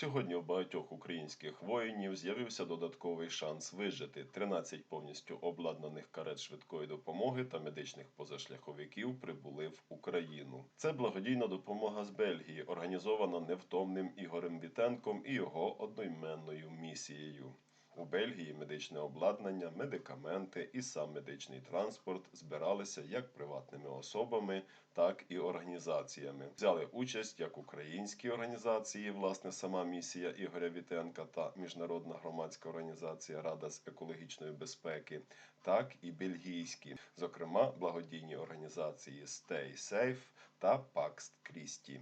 Сьогодні у багатьох українських воїнів з'явився додатковий шанс вижити. 13 повністю обладнаних карет швидкої допомоги та медичних позашляховиків прибули в Україну. Це благодійна допомога з Бельгії, організована невтомним Ігорем Вітенком і його одноіменною місією. У Бельгії медичне обладнання, медикаменти і сам медичний транспорт збиралися як приватними особами, так і організаціями. Взяли участь як українські організації, власне, сама місія Ігоря Вітенка та міжнародна громадська організація Рада з екологічної безпеки, так і бельгійські, зокрема благодійні організації Stay Safe та Pax Christi.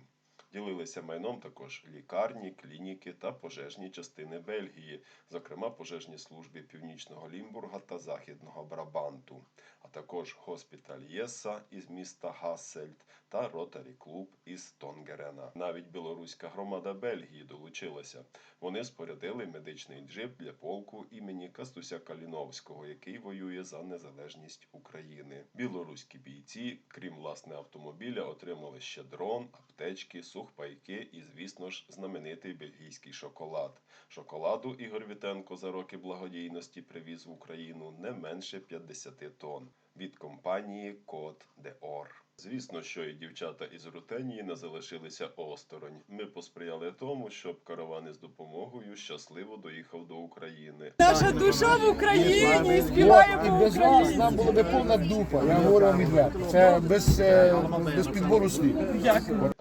Ділилися майном також лікарні, клініки та пожежні частини Бельгії, зокрема пожежні служби Північного Лімбурга та Західного Брабанту, а також госпіталь Єса із міста Гассельд та Ротарі Клуб із Тонгерена. Навіть білоруська громада Бельгії долучилася. Вони спорядили медичний джип для полку імені Кастуся Каліновського, який воює за незалежність України. Білоруські бійці, крім власне автомобіля, отримали ще дрон, аптечки, сухпайки і, звісно ж, знаменитий бельгійський шоколад. Шоколаду Ігор Вітенко за роки благодійності привіз в Україну не менше 50 тонн від компанії Код де Ор. Звісно, що і дівчата із Рутенії не залишилися осторонь. Ми посприяли тому, щоб караван із допомогою щасливо доїхав до України. Наша душа в Україні співає без вас нам було би повна дупа. Я говорю вам відверто. Це без, е, без підбору слів. Дякую.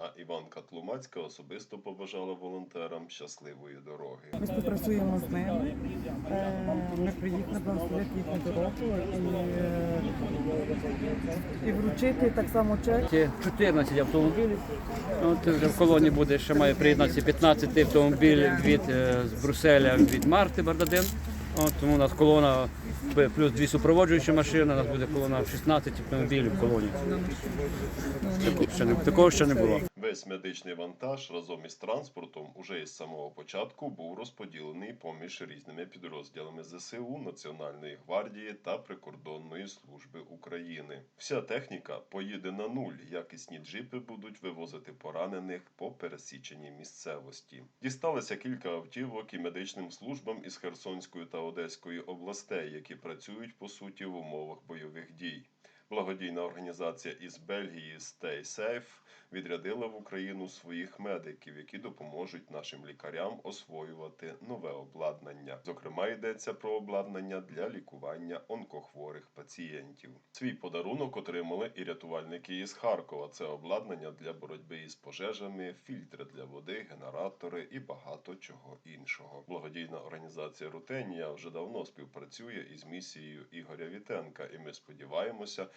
А особисто побажала волонтерам щасливої дороги. Ми співпрацюємо з ними. Е, Ми приїхали благословити їхню дорогу і, і вручити так само чек. 14 автомобілів. От вже в колоні буде ще має приєднатися 15 автомобілів від е, з Брюсселя від Марти Бардадин. От, тому у нас колона плюс дві супроводжуючі машини. У нас буде колона 16 автомобілів в колоні. Такого ще не було. Весь медичний вантаж разом із транспортом уже із самого початку був розподілений поміж різними підрозділами ЗСУ, Національної гвардії та прикордонної служби України. Вся техніка поїде на нуль. Якісні джипи будуть вивозити поранених по пересіченій місцевості. Дісталося кілька автівок і медичним службам із Херсонської та Одеської областей, які працюють по суті в умовах бойових дій. Благодійна організація із Бельгії Stay Safe відрядила в Україну своїх медиків, які допоможуть нашим лікарям освоювати нове обладнання. Зокрема, йдеться про обладнання для лікування онкохворих пацієнтів. Свій подарунок отримали і рятувальники із Харкова. Це обладнання для боротьби із пожежами, фільтри для води, генератори і багато чого іншого. Благодійна організація Рутенія вже давно співпрацює із місією Ігоря Вітенка, і ми сподіваємося